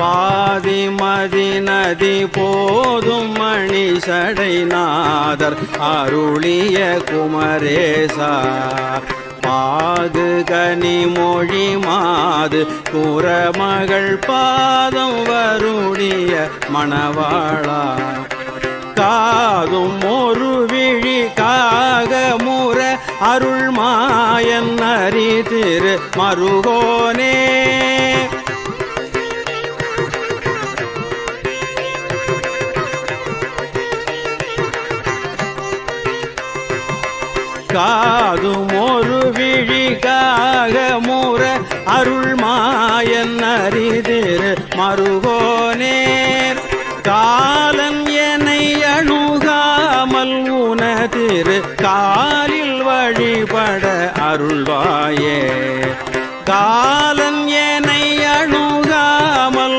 பாதி மதி நதி போதும் மணி சடைநாதர் அருளிய குமரேசா. பாது கனி மொழி மாது குரமகள் பாதம் வருடிய மணவாளா. காதும் ஒரு விழி காக முற அருள் மாயன் அறி திரு மருகோனே. காதும் ஒரு விழிக்காக மூற அருள் மாயன் அறிதிர் மருகோனேர் காலன் என்னை அணுகாமல் உனதிரு காலில் வழிபட அருள்வாயே. காலன்